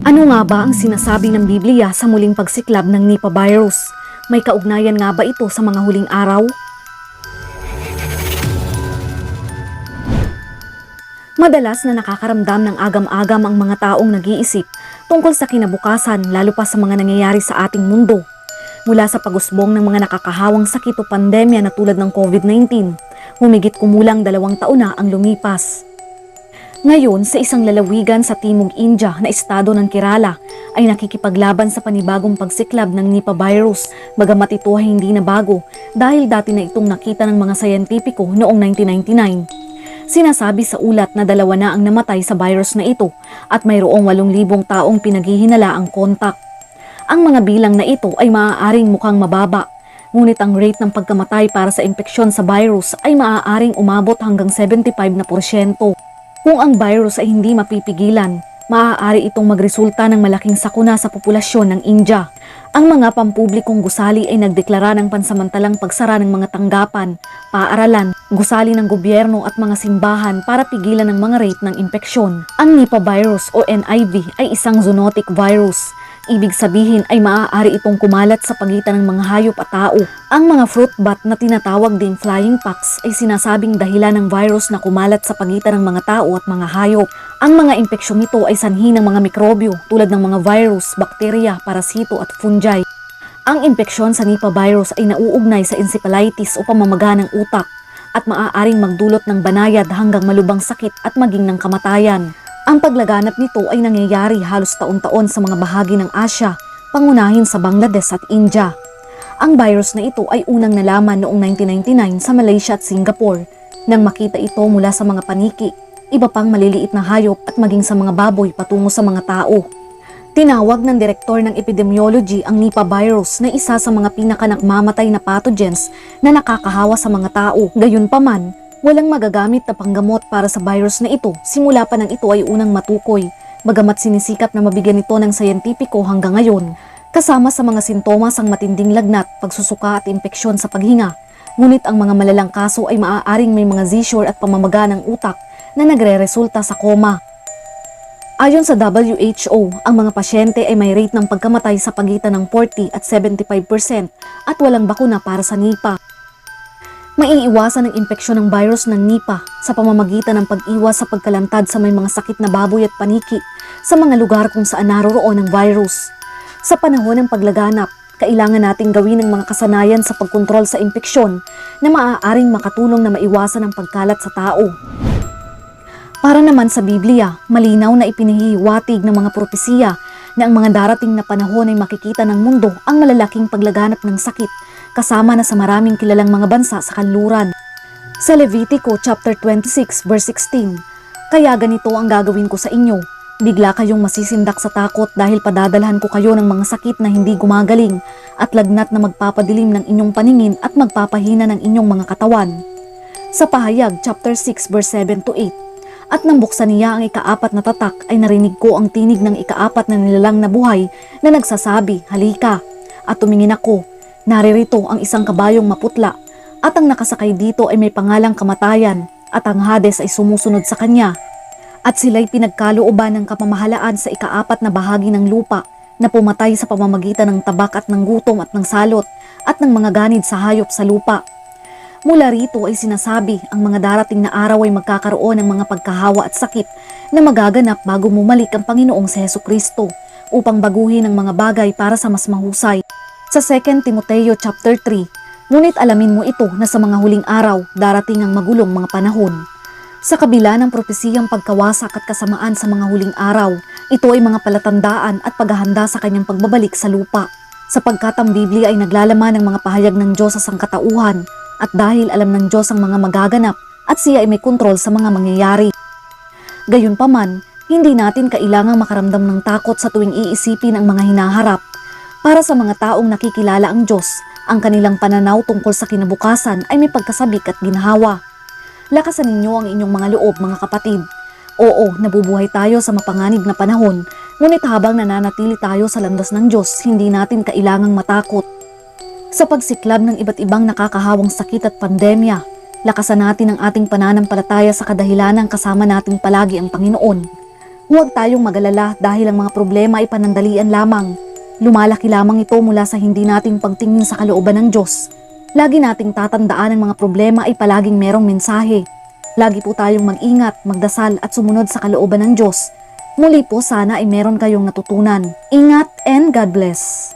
Ano nga ba ang sinasabi ng Biblia sa muling pagsiklab ng Nipah virus? May kaugnayan nga ba ito sa mga huling araw? Madalas na nakakaramdam ng agam-agam ang mga taong nag-iisip tungkol sa kinabukasan lalo pa sa mga nangyayari sa ating mundo. Mula sa pagusbong ng mga nakakahawang sakit o pandemya na tulad ng COVID-19, humigit kumulang dalawang taon na ang lumipas. Ngayon, sa isang lalawigan sa Timog India na estado ng Kerala, ay nakikipaglaban sa panibagong pagsiklab ng Nipah virus, bagamat ito ay hindi na bago dahil dati na itong nakita ng mga sayantipiko noong 1999. Sinasabi sa ulat na dalawa na ang namatay sa virus na ito at mayroong 8,000 taong pinaghihinala ang kontak. Ang mga bilang na ito ay maaaring mukhang mababa, ngunit ang rate ng pagkamatay para sa impeksyon sa virus ay maaaring umabot hanggang 75 na porsyento. Kung ang virus ay hindi mapipigilan, maaari itong magresulta ng malaking sakuna sa populasyon ng India. Ang mga pampublikong gusali ay nagdeklara ng pansamantalang pagsara ng mga tanggapan, paaralan, gusali ng gobyerno at mga simbahan para pigilan ang mga rate ng impeksyon. Ang Nipah virus o NIV ay isang zoonotic virus. Ibig sabihin ay maaari itong kumalat sa pagitan ng mga hayop at tao. Ang mga fruit bat na tinatawag ding flying pox ay sinasabing dahilan ng virus na kumalat sa pagitan ng mga tao at mga hayop. Ang mga impeksyon nito ay sanhi ng mga mikrobyo tulad ng mga virus, bakterya, parasito at fungi. Ang impeksyon sa Nipah virus ay nauugnay sa encephalitis o pamamaga ng utak at maaaring magdulot ng banayad hanggang malubang sakit at maging ng kamatayan. Ang paglaganap nito ay nangyayari halos taon-taon sa mga bahagi ng Asya, pangunahin sa Bangladesh at India. Ang virus na ito ay unang nalaman noong 1999 sa Malaysia at Singapore nang makita ito mula sa mga paniki, iba pang maliliit na hayop at maging sa mga baboy patungo sa mga tao. Tinawag ng direktor ng epidemiology ang Nipah virus na isa sa mga pinakanakmamatay na pathogens na nakakahawa sa mga tao. Gayunpaman, walang magagamit na panggamot para sa virus na ito simula pa nang ito ay unang matukoy, bagamat sinisikap na mabigyan ito ng sayantipiko hanggang ngayon. Kasama sa mga sintomas ang matinding lagnat, pagsusuka at impeksyon sa paghinga. Ngunit ang mga malalang kaso ay maaaring may mga seizure at pamamaga ng utak na nagre-resulta sa koma. Ayon sa WHO, ang mga pasyente ay may rate ng pagkamatay sa pagitan ng 40 at 75% at walang bakuna para sa Nipah. Maiiwasan ang impeksyon ng virus ng Nipah sa pamamagitan ng pag-iwas sa pagkalantad sa may mga sakit na baboy at paniki sa mga lugar kung saan naroroon ang virus. Sa panahon ng paglaganap, kailangan nating gawin ang mga kasanayan sa pagkontrol sa impeksyon na maaaring makatulong na maiwasan ang pagkalat sa tao. Para naman sa Biblia, malinaw na ipinihiwatig ng mga propesiya na ang mga darating na panahon ay makikita ng mundo ang malalaking paglaganap ng sakit kasama na sa maraming kilalang mga bansa sa kanluran. Sa Levitico chapter 26 verse 16, Kaya ganito ang gagawin ko sa inyo. Bigla kayong masisindak sa takot dahil padadalhan ko kayo ng mga sakit na hindi gumagaling at lagnat na magpapadilim ng inyong paningin at magpapahina ng inyong mga katawan. Sa pahayag chapter 6 verse 7 to 8, at nang buksan niya ang ikaapat na tatak ay narinig ko ang tinig ng ikaapat na nilalang na buhay na nagsasabi, halika. At tumingin ako, naririto ang isang kabayong maputla at ang nakasakay dito ay may pangalang kamatayan at ang Hades ay sumusunod sa kanya. At sila'y pinagkalooban ng kapamahalaan sa ikaapat na bahagi ng lupa na pumatay sa pamamagitan ng tabak at ng gutom at ng salot at ng mga ganid sa hayop sa lupa. Mula rito ay sinasabi ang mga darating na araw ay magkakaroon ng mga pagkahawa at sakit na magaganap bago bumalik ang Panginoong si Heso Kristo upang baguhin ang mga bagay para sa mas mahusay. Sa 2 Timoteo chapter 3, ngunit alamin mo ito na sa mga huling araw darating ang magulong mga panahon. Sa kabila ng propesiyang pagkawasak at kasamaan sa mga huling araw, ito ay mga palatandaan at paghahanda sa kanyang pagbabalik sa lupa. Sapagkat ang Biblia ay naglalaman ng mga pahayag ng Diyos sa sangkatauhan at dahil alam ng Diyos ang mga magaganap at siya ay may kontrol sa mga mangyayari. Gayunpaman, hindi natin kailangang makaramdam ng takot sa tuwing iisipin ang mga hinaharap. Para sa mga taong nakikilala ang Diyos, ang kanilang pananaw tungkol sa kinabukasan ay may pagkasabik at ginhawa. Lakasan ninyo ang inyong mga loob mga kapatid. Oo, nabubuhay tayo sa mapanganib na panahon, ngunit habang nananatili tayo sa landas ng Diyos, hindi natin kailangang matakot. Sa pagsiklab ng iba't ibang nakakahawang sakit at pandemya, lakasan natin ang ating pananampalataya sa kadahilanang kasama natin palagi ang Panginoon. Huwag tayong magalala dahil ang mga problema ay panandalian lamang. Lumalaki lamang ito mula sa hindi nating pagtingin sa kalooban ng Diyos. Lagi nating tatandaan ang mga problema ay palaging merong mensahe. Lagi po tayong mag-ingat, magdasal at sumunod sa kalooban ng Diyos. Muli po sana ay meron kayong natutunan. Ingat and God bless.